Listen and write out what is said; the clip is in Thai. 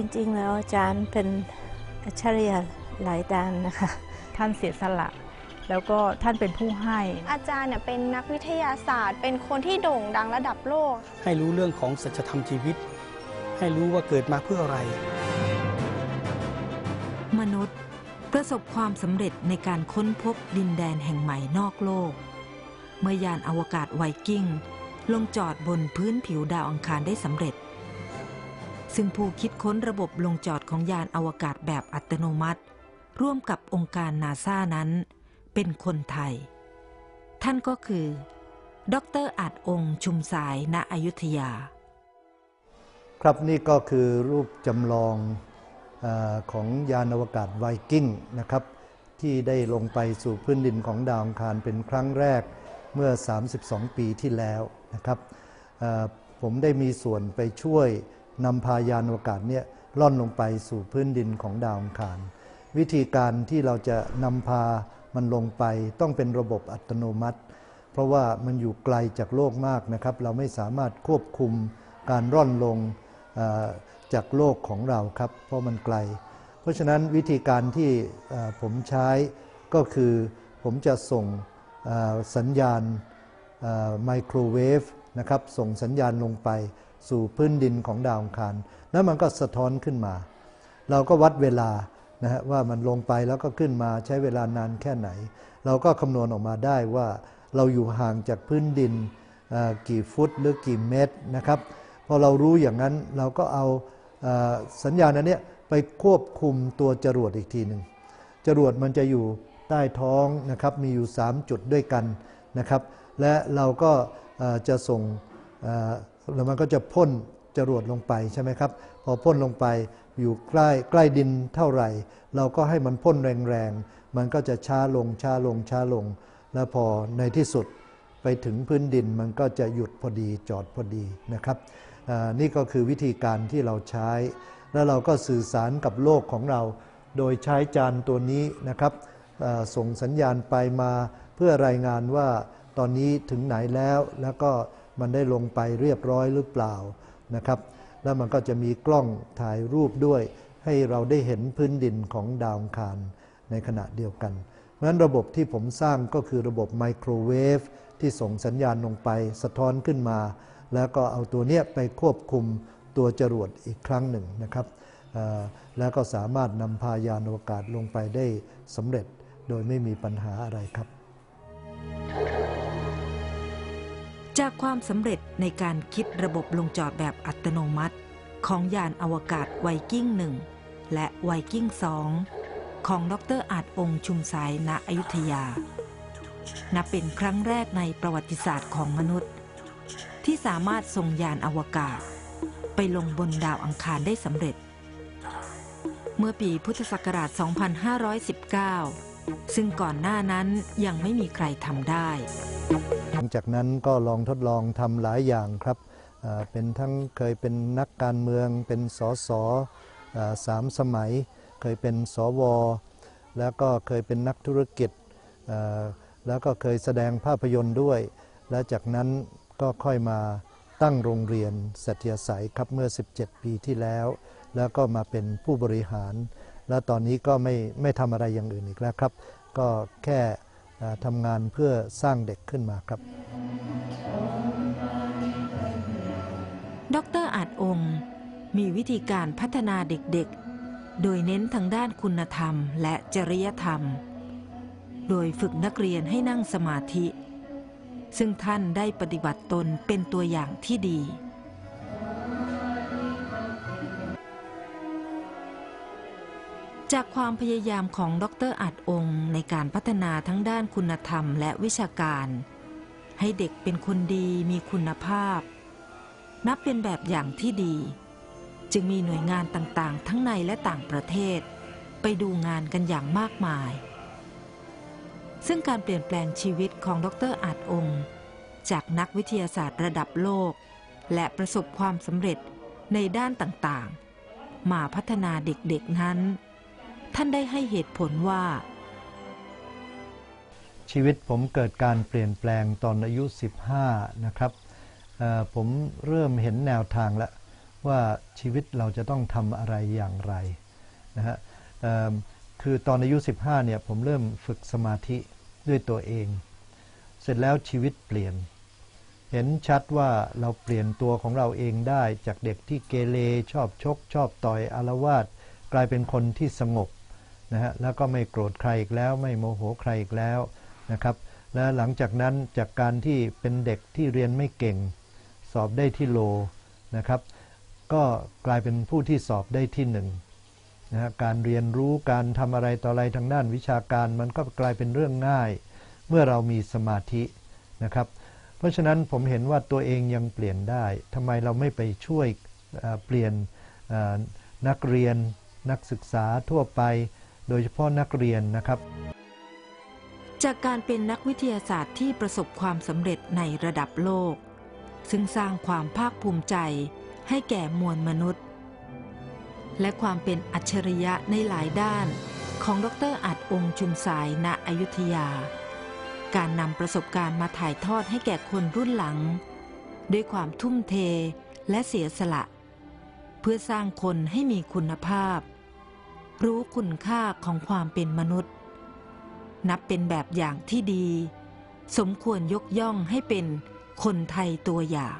จริงๆ แล้วอาจารย์เป็นอัจฉริยะหลายด้านนะคะ ท่านเสียสละ แล้วก็ท่านเป็นผู้ให้ อาจารย์เนี่ยเป็นนักวิทยาศาสตร์ เป็นคนที่โด่งดังระดับโลก ให้รู้เรื่องของสัจธรรมชีวิต ให้รู้ว่าเกิดมาเพื่ออะไร มนุษย์ประสบความสำเร็จในการค้นพบดินแดนแห่งใหม่นอกโลก เมื่อยานอวกาศไวกิ้ง ลงจอดบนพื้นผิวดาวอังคารได้สำเร็จ ซึ่งผู้คิดค้นระบบลงจอดของยานอวกาศแบบอัตโนมัติ ร่วมกับองค์การนาซานั้น เป็นคนไทย ท่านก็คือ ดรอาจองค์ชุมสายณอยุธยา ครับนี่ก็คือรูปจำลองอของยานอวกาศไวกิ้งนะครับ ที่ได้ลงไปสู่พื้นดินของดาวอังคารเป็นครั้งแรกเมื่อ 32 ปีที่แล้วนะครับผมได้มีส่วนไปช่วย นำพายานอวกาศเนี่ยล่อนลงไปสู่พื้นดินของดาวอังคาร วิธีการที่เราจะนำพามันลงไปต้องเป็นระบบอัตโนมัติ เพราะว่ามันอยู่ไกลจากโลกมากนะครับ เราไม่สามารถควบคุมการร่อนลงจากโลกของเราครับ เพราะมันไกล เพราะฉะนั้นวิธีการที่ผมใช้ก็คือผมจะส่งสัญญาณไมโครเวฟนะครับส่งสัญญาณลงไป สู่พื้นดินของดาวอังคาร แล้วมันก็สะท้อนขึ้นมา เราก็วัดเวลานะฮะว่ามันลงไปแล้วก็ขึ้นมาใช้เวลานานแค่ไหน เราก็คำนวณออกมาได้ว่าเราอยู่ห่างจากพื้นดินกี่ฟุตหรือกี่เมตรนะครับพอเรารู้อย่างนั้นเราก็เอาสัญญาณอันเนี้ยไปควบคุมตัวจรวดอีกทีหนึ่งจรวดมันจะอยู่ใต้ท้องนะครับมีอยู่ 3 จุดด้วยกันนะครับ และเราก็จะส่ง แล้วมันก็จะพ่นจรวดลงไปใช่ไหมครับ พอพ่นลงไปอยู่ใกล้ใกล้ดินเท่าไหร่ เราก็ให้มันพ่นแรงๆ มันก็จะช้าลงช้าลงช้าลง แล้วพอในที่สุดไปถึงพื้นดินมันก็จะหยุดพอดีจอดพอดีนะครับนี่ก็คือวิธีการที่เราใช้ แล้วเราก็สื่อสารกับโลกของเรา โดยใช้จานตัวนี้นะครับส่งสัญญาณไปมาเพื่อรายงานว่าตอนนี้ถึงไหนแล้วแล้วก็ มันได้ลงไปเรียบร้อยหรือเปล่านะครับ แล้วมันก็จะมีกล้องถ่ายรูปด้วย ให้เราได้เห็นพื้นดินของดาวคารในขณะเดียวกัน เพราะฉะนั้นระบบที่ผมสร้างก็คือระบบไมโครเวฟที่ส่งสัญญาณลงไปสะท้อนขึ้นมา แล้วก็เอาตัวเนี้ยไปควบคุมตัวจรวดอีกครั้งหนึ่งนะครับ แล้วก็สามารถนำพายานอวกาศลงไปได้สำเร็จโดยไม่มีปัญหาอะไรครับ จากความสำเร็จในการคิดระบบลงจอดแบบอัตโนมัติ ของยานอวกาศไวกิ้งหนึ่งและไวกิ้งสองของดรอาจองค์ชุมสายณอยุธยา นับเป็นครั้งแรกในประวัติศาสตร์ของมนุษย์ ที่สามารถส่งยานอวกาศ ไปลงบนดาวอังคารได้สำเร็จ เมื่อปีพุทธศักราช 2519 ซึ่งก่อนหน้านั้นยังไม่มีใครทำได้ จากนั้นก็ลองทดลองทำหลายอย่างครับเป็นทั้งเคยเป็นนักการเมือง เป็นสสสามสมัย เคยเป็นสว แล้วก็เคยเป็นนักธุรกิจ แล้วก็เคยแสดงภาพยนตร์ด้วย และจากนั้นก็ค่อยมาตั้งโรงเรียนสัตยาศัยครับเมื่อ 17 ปีที่แล้ว แล้วก็มาเป็นผู้บริหาร และตอนนี้ก็ไม่ไม่ทำอะไรอย่างอื่นอีกแล้วครับ ก็แค่ ทำงานเพื่อสร้างเด็กขึ้นมาครับ ดรอาจองค์ มีวิธีการพัฒนาเด็กๆ โดยเน้นทางด้านคุณธรรมและจริยธรรม โดยฝึกนักเรียนให้นั่งสมาธิ ซึ่งท่านได้ปฏิบัติตนเป็นตัวอย่างที่ดี จากความพยายามของดรอาจองค์ ในการพัฒนาทั้งด้านคุณธรรมและวิชาการ ให้เด็กเป็นคนดีมีคุณภาพ นับเป็นแบบอย่างที่ดี จึงมีหน่วยงานต่างๆ ทั้งในและต่างประเทศ ไปดูงานกันอย่างมากมาย ซึ่งการเปลี่ยนแปลงชีวิตของดรอาจองค์ จากนักวิทยาศาสตร์ระดับโลก และประสบความสำเร็จในด้านต่างๆ มาพัฒนาเด็กๆนั้น ท่านได้ให้เหตุผลว่า ชีวิตผมเกิดการเปลี่ยนแปลงตอนอายุ 15 นะครับผมเริ่มเห็นแนวทางแล้วว่าชีวิตเราจะต้องทำอะไรอย่างไรนะฮะคือตอนอายุ 15 เนี่ยผมเริ่มฝึกสมาธิด้วยตัวเอง เสร็จแล้วชีวิตเปลี่ยน เห็นชัดว่าเราเปลี่ยนตัวของเราเองได้จากเด็กที่เกเรชอบชก ชอบต่อยอารวาสกลายเป็นคนที่สงบ นะฮะแล้วก็ไม่โกรธใครอีกแล้ว ไม่โมโหใครอีกแล้วนะครับ และหลังจากนั้นจากการที่เป็นเด็กที่เรียนไม่เก่ง สอบได้ที่โลนะครับ ก็กลายเป็นผู้ที่สอบได้ที่หนึ่งนะฮะการเรียนรู้การทำอะไรต่ออะไรทางด้านวิชาการมันก็กลายเป็นเรื่องง่าย เมื่อเรามีสมาธินะครับ เพราะฉะนั้นผมเห็นว่าตัวเองยังเปลี่ยนได้ทำไมเราไม่ไปช่วยเปลี่ยนนักเรียนนักศึกษาทั่วไป โดยเฉพาะนักเรียนนะครับ จากการเป็นนักวิทยาศาสตร์ที่ประสบความสำเร็จในระดับโลก ซึ่งสร้างความภาคภูมิใจให้แก่มวลมนุษย์ และความเป็นอัจฉริยะในหลายด้านของดรอัดองค์ชุมสายณอยุธยา การนำประสบการณ์มาถ่ายทอดให้แก่คนรุ่นหลัง ด้วยความทุ่มเทและเสียสละ เพื่อสร้างคนให้มีคุณภาพ รู้คุณค่าของความเป็นมนุษย์ นับเป็นแบบอย่างที่ดี สมควรยกย่องให้เป็นคนไทยตัวอย่าง